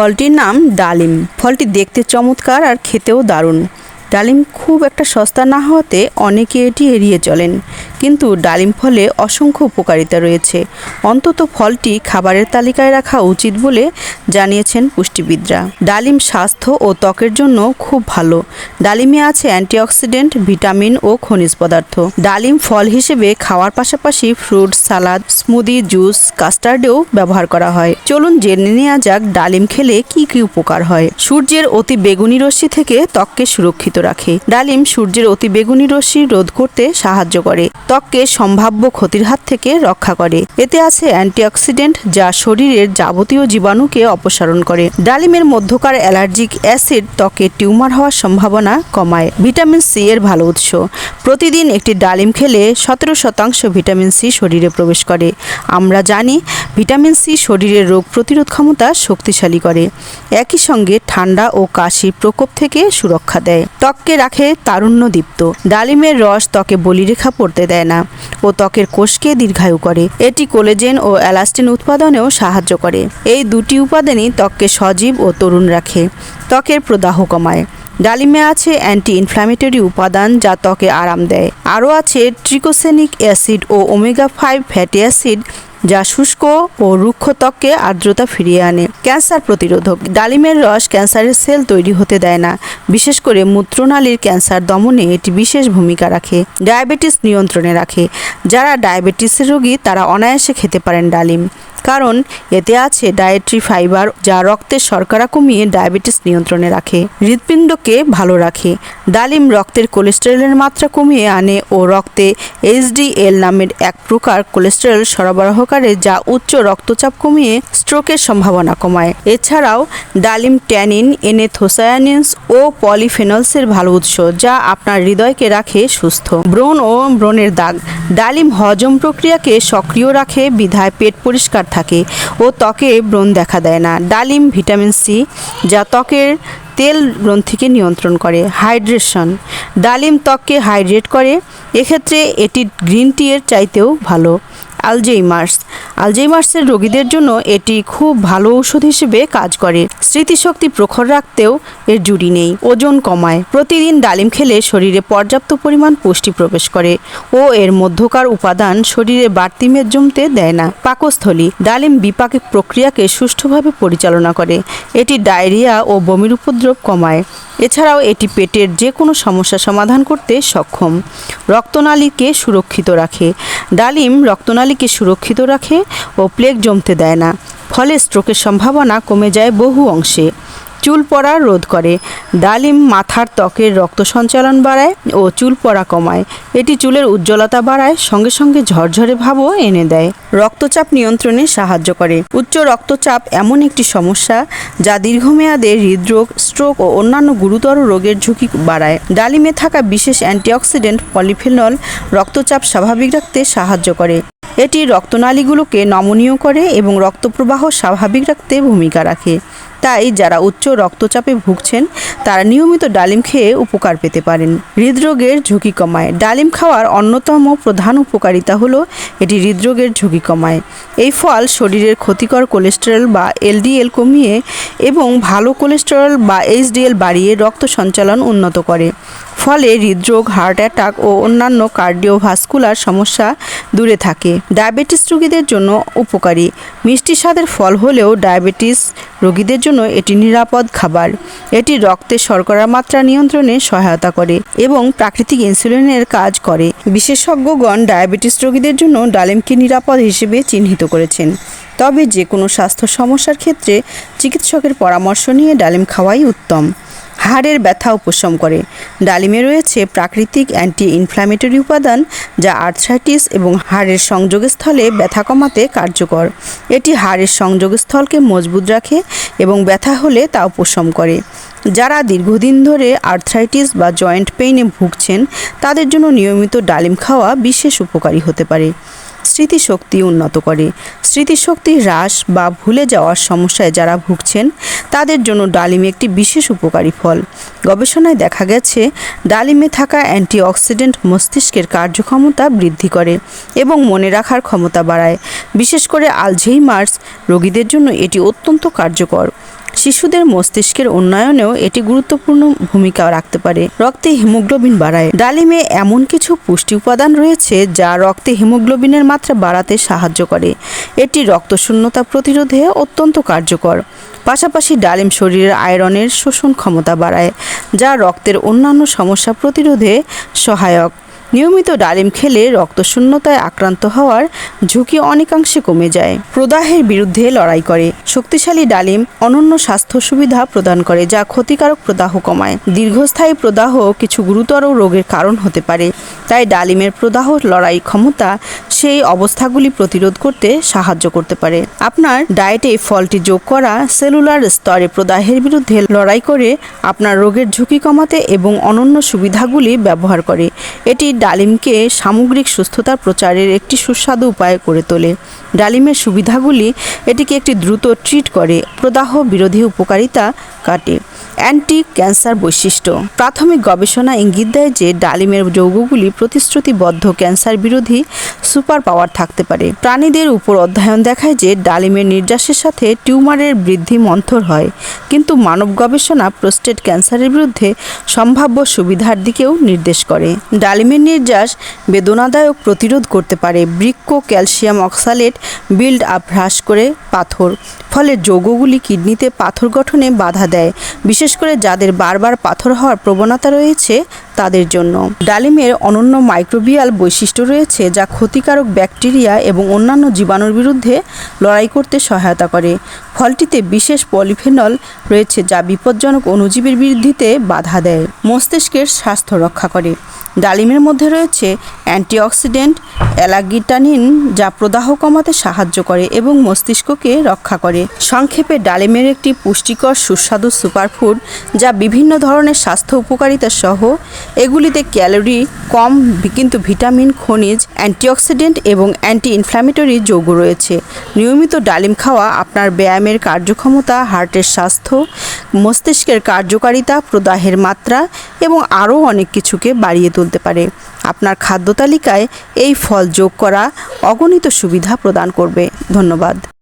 ফলটির নাম ডালিম। ফলটি দেখতে চমৎকার আর খেতেও দারুণ। ডালিম খুব একটা সস্তা না হওয়াতে অনেকে এটি এড়িয়ে চলেন। কিন্তু ডালিম ফলে অসংখ্য উপকারিতা রয়েছে। অন্তত ফলটি খাবারের তালিকায় রাখা উচিত বলে জানিয়েছেন পুষ্টিবিদরা। ডালিম স্বাস্থ্য ও ত্বকের জন্য খুব ভালো। ডালিমে আছে অ্যান্টিঅক্সিডেন্ট, ভিটামিন ও খনিজ পদার্থ। ডালিম ফল হিসেবে খাওয়ার পাশাপাশি ফ্রুট, সালাদ, স্মুদি, জুস, কাস্টার্ডেও ব্যবহার করা হয়। চলুন জেনে নেওয়া যাক ডালিম খেলে কি কি উপকার হয়। সূর্যের অতি বেগুনি রশ্মি থেকে ত্বককে সুরক্ষিত রাখে। ডালিম সূর্যের অতি বেগুনি রশ্মি রোধ করতে সাহায্য করে। ত্বককে সম্ভাব্য ক্ষতির হাত থেকে রক্ষা করে। এতে আছে অ্যান্টিঅক্সিডেন্ট যা শরীরের যাবতীয় জীবাণুকে অপসারণ করে। ডালিমের মধ্যকার অ্যালার্জিক অ্যাসিড ত্বকে টিউমার হওয়ার সম্ভাবনা কমায়। ভিটামিন সি এর ভালো উৎস। প্রতিদিন একটি ডালিম খেলে সতেরো শতাংশ ভিটামিন সি শরীরে প্রবেশ করে। আমরা জানি ভিটামিন সি শরীরের রোগ প্রতিরোধ ক্ষমতা শক্তিশালী করে। একই সঙ্গে ঠান্ডা ও কাশির প্রকোপ থেকে সুরক্ষা দেয়। ত্বককে রাখে তারুণ্যদীপ্ত ডালিমের রস ত্বকে বলিরেখা পড়তে দেয় না ও ত্বকের কোষকে দীর্ঘায়ু করে। এটি কোলেজেন ও অ্যালাস্টিন উৎপাদনেও সাহায্য করে। এই দুটি উপাদানই ত্বককে সজীব ও তরুণ রাখে। ত্বকের প্রদাহ কমায়। ডালিমে আছে অ্যান্টি ইনফ্ল্যামেটরি উপাদান যা ত্বকে আরাম দেয়। আরও আছে ট্রিকোসেনিক অ্যাসিড ও ওমেগা ফাইভ ফ্যাটি অ্যাসিড যা শুষ্ক ও রুক্ষ ত্বককে আর্দ্রতা ফিরিয়ে আনে। ক্যান্সার প্রতিরোধক। ডালিমের রস ক্যান্সারের সেল তৈরি হতে দেয় না। বিশেষ করে মূত্রনালীর ক্যান্সার দমনে এটি বিশেষ ভূমিকা রাখে, ডায়াবেটিস নিয়ন্ত্রণে রাখে। যারা ডায়াবেটিসের রোগী, তারা অনায়াসে খেতে পারেন ডালিম। কারণ এতে আছে ডায়েট্রি ফাইবার যা রক্তের শর্করা কমিয়ে ডায়াবেটিস নিয়ন্ত্রণে রাখে। হৃৎপিণ্ডকে ভালো রাখে। ডালিম রক্তের কোলেস্টেরলের মাত্রা কমিয়ে আনে ও রক্তে এইচডিএল নামের এক প্রকার কোলেস্টেরল সরবরাহ করে যা উচ্চ রক্তচাপ কমিয়ে স্ট্রোকের সম্ভাবনা কমায়। এছাড়াও ডালিম ট্যানিন এনে এনেথোসায়ানিনস ও পলিফেনলসের ভালো উৎস যা আপনার হৃদয়কে রাখে সুস্থ। ব্রণ ও ব্রণের দাগ। ডালিম হজম প্রক্রিয়াকে সক্রিয় রাখে, বিধায় পেট পরিষ্কার থাকে ও ত্বকে ব্রণ দেখা দেয় না। ডালিম ভিটামিন সি, যা ত্বকের তেল গ্রন্থিকে নিয়ন্ত্রণ করে, হাইড্রেশন। ডালিম ত্বককে হাইড্রেট করে, এক্ষেত্রে এটি গ্রিন টি এর চাইতেও ভালো। আলজেইমার্স। আলজেইমার্সের রোগীদের জন্য এটি খুব ভালো ঔষধ হিসেবে কাজ করে। স্মৃতিশক্তি প্রখর রাখতেও এর জুড়ি নেই। ওজন কমায়। প্রতিদিন ডালিম খেলে শরীরে পর্যাপ্ত পরিমাণ পুষ্টি প্রবেশ করে ও এর মধ্যকার উপাদান শরীরে বাড়তি মেদ জমতে দেয় না। পাকস্থলী। ডালিম বিপাক প্রক্রিয়াকে সুষ্ঠুভাবে পরিচালনা করে। এটি ডায়রিয়া ও বমির উপদ্রব কমায়। এছাড়াও এটি পেটের যে কোনো সমস্যা সমাধান করতে সক্ষম। রক্তনালীকে সুরক্ষিত রাখে। ডালিম রক্তনালীকে সুরক্ষিত রাখে ও প্লেগ জমতে দেয় না। ফলে স্ট্রোকের সম্ভাবনা কমে যায় বহু অংশে। চুল পড়া রোধ করে। ডালিম মাথার ত্বকের রক্ত সঞ্চালন বাড়ায় ও চুল পড়া কমায়। এটি চুলের উজ্জ্বলতা বাড়ায়, সঙ্গে সঙ্গে ঝরঝরে ভাবও এনে দেয়। রক্তচাপ নিয়ন্ত্রণে সাহায্য করে। উচ্চ রক্তচাপ এমন একটি সমস্যা যা দীর্ঘমেয়াদে হৃদরোগ, স্ট্রোক ও অন্যান্য গুরুতর রোগের ঝুঁকি বাড়ায়। ডালিমে থাকা বিশেষ অ্যান্টিঅক্সিডেন্ট পলিফেনল রক্তচাপ স্বাভাবিক রাখতে সাহায্য করে। এটি রক্তনালীগুলোকে নমনীয় করে এবং রক্তপ্রবাহ স্বাভাবিক রাখতে ভূমিকা রাখে। তাই যারা উচ্চ রক্তচাপে ভুগছেন, তারা নিয়মিত ডালিম খেয়ে উপকার পেতে পারেন। হৃদরোগের ঝুঁকি কমায়। ডালিম খাওয়ার অন্যতম প্রধান উপকারিতা হলো এটি হৃদরোগের ঝুঁকি কমায়। এই ফল শরীরের ক্ষতিকর কোলেস্টেরল বা এলডিএল কমিয়ে এবং ভালো কোলেস্টেরল বা এইচডিএল বাড়িয়ে রক্ত সঞ্চালন উন্নত করে। ফলে হৃদরোগ, হার্ট অ্যাটাক ও অন্যান্য কার্ডিওভাস্কুলার সমস্যা দূরে থাকে। ডায়াবেটিস রোগীদের জন্য উপকারী। মিষ্টি স্বাদের ফল হলেও ডায়াবেটিস রোগীদের জন্য এটি নিরাপদ খাবার। এটি রক্তে শর্করার মাত্রা নিয়ন্ত্রণে সহায়তা করে এবং প্রাকৃতিক ইনসুলিনের কাজ করে। বিশেষজ্ঞগণ ডায়াবেটিস রোগীদের জন্য ডালিমকে নিরাপদ হিসেবে চিহ্নিত করেছেন। তবে যে কোনো স্বাস্থ্য সমস্যার ক্ষেত্রে চিকিৎসকের পরামর্শ নিয়ে ডালিম খাওয়াই উত্তম। হাড়ের ব্যথা উপশম করে। ডালিমে রয়েছে প্রাকৃতিক অ্যান্টি ইনফ্ল্যামেটরি উপাদান যা আর্থ্রাইটিস এবং হাড়ের সংযোগস্থলে ব্যথা কমাতে কার্যকর। এটি হাড়ের সংযোগস্থলকে মজবুত রাখে এবং ব্যথা হলে তা উপশম করে। যারা দীর্ঘদিন ধরে আর্থ্রাইটিস বা জয়েন্ট পেইনে ভুগছেন, তাদের জন্য নিয়মিত ডালিম খাওয়া বিশেষ উপকারী হতে পারে। স্মৃতিশক্তি উন্নত করে। স্মৃতিশক্তি হ্রাস বা ভুলে যাওয়ার সমস্যায় যারা ভুগছেন, তাদের জন্য ডালিম একটি বিশেষ উপকারী ফল। গবেষণায় দেখা গেছে, ডালিমে থাকা অ্যান্টিঅক্সিডেন্ট মস্তিষ্কের কার্যক্ষমতা বৃদ্ধি করে এবং মনে রাখার ক্ষমতা বাড়ায়। বিশেষ করে আলঝেইমার্স রোগীদের জন্য এটি অত্যন্ত কার্যকর। শিশুদের মস্তিষ্কের উন্নয়নেও এটি গুরুত্বপূর্ণ ভূমিকা রাখতে পারে। রক্তে হিমোগ্লোবিন বাড়ায়। ডালিমে এমন কিছু পুষ্টি উপাদান রয়েছে যা রক্তে হিমোগ্লোবিনের মাত্রা বাড়াতে সাহায্য করে। এটি রক্তশূন্যতা প্রতিরোধে অত্যন্ত কার্যকর। পাশাপাশি ডালিম শরীরের আয়রনের শোষণ ক্ষমতা বাড়ায়, যা রক্তের অন্যান্য সমস্যা প্রতিরোধে সহায়ক। নিয়মিত ডালিম খেলে রক্তশূন্যতায় আক্রান্ত হওয়ার ঝুঁকি অনেকাংশে কমে যায়। প্রদাহের বিরুদ্ধে লড়াই করে। শক্তিশালী ডালিম অনন্য স্বাস্থ্য সুবিধা প্রদান করে, যা ক্ষতিকারক প্রদাহ কমায়। দীর্ঘস্থায়ী প্রদাহ কিছু গুরুতর রোগের কারণ হতে পারে। তাই ডালিমের প্রদাহ, লড়াই ক্ষমতা, সেই অবস্থাগুলি প্রতিরোধ করতে সাহায্য করতে পারে। আপনার ডায়েটে ফলটি যোগ করা, সেলুলার স্তরে প্রদাহের বিরুদ্ধে লড়াই করে আপনার রোগের ঝুঁকি কমাতে এবং অনন্য সুবিধাগুলি ব্যবহার করে। এটি ডালিমকে সামগ্রিক সুস্থতা প্রচারের একটি সুস্বাদু উপায় করে তোলে। ডালিমের সুবিধাগুলি, এটিকে একটি দ্রুত ট্রিট করে। প্রদাহ বিরোধী উপকারিতা কাটে। অ্যান্টি ক্যান্সার বৈশিষ্ট্য। প্রাথমিক গবেষণা ইঙ্গিত দেয় যে ডালিমের যৌগগুলি প্রতিশ্রুতিবদ্ধ ক্যান্সার বিরোধী সুপার পাওয়ার থাকতে পারে। প্রাণীদের উপর অধ্যয়ন দেখায় যে ডালিমের নির্যাসের সাথে টিউমারের বৃদ্ধি মন্থর হয়, কিন্তু মানব গবেষণা প্রোস্টেট ক্যান্সারের বিরুদ্ধে সম্ভাব্য সুবিধার দিকেও নির্দেশ করে। ডালিমের নির্যাস বেদনাদায়ক প্রতিরোধ করতে পারে। বৃক্ক, ক্যালসিয়াম অক্সালেট বিল্ড আপ হ্রাস করে পাথর, ফলে যৌগগুলি কিডনিতে পাথর গঠনে বাধা দেয়। বিশেষ করে যাদের বারবার পাথর হওয়ার প্রবণতা রয়েছে তাদের জন্য। ডালিমের অনন্য মাইক্রোবিয়াল বৈশিষ্ট্য রয়েছে যা ক্ষতিকারক ব্যাকটেরিয়া এবং অন্যান্য জীবাণুর বিরুদ্ধে লড়াই করতে সহায়তা করে। ফলটিতে বিশেষ পলিফেনল রয়েছে যা বিপজ্জনক অণুজীবের বৃদ্ধিতে বাধা দেয়, মস্তিষ্কের স্বাস্থ্য রক্ষা করে। ডালিমের মধ্যে রয়েছে অ্যান্টিঅক্সিডেন্ট অ্যালাগিটানিন যা প্রদাহ কমাতে সাহায্য করে এবং মস্তিষ্ককে রক্ষা করে। সংক্ষেপে, ডালিমের একটি পুষ্টিকর সুস্বাদু সুপারফুড যা বিভিন্ন ধরনের স্বাস্থ্য উপকারিতা সহ এগুলিতে ক্যালোরি কম, কিন্তু ভিটামিন, খনিজ, অ্যান্টিঅক্সিডেন্ট এবং অ্যান্টি ইনফ্ল্যামেটরি যৌগ রয়েছে। নিয়মিত ডালিম খাওয়া আপনার ব্যায়ামের কার্যক্ষমতা, হার্টের স্বাস্থ্য, মস্তিষ্কের কার্যকারিতা, প্রদাহের মাত্রা এবং আরও অনেক কিছুকে বাড়িয়ে তুলতে পারে। আপনার খাদ্য তালিকায় এই ফল যোগ করা অগণিত সুবিধা প্রদান করবে। ধন্যবাদ।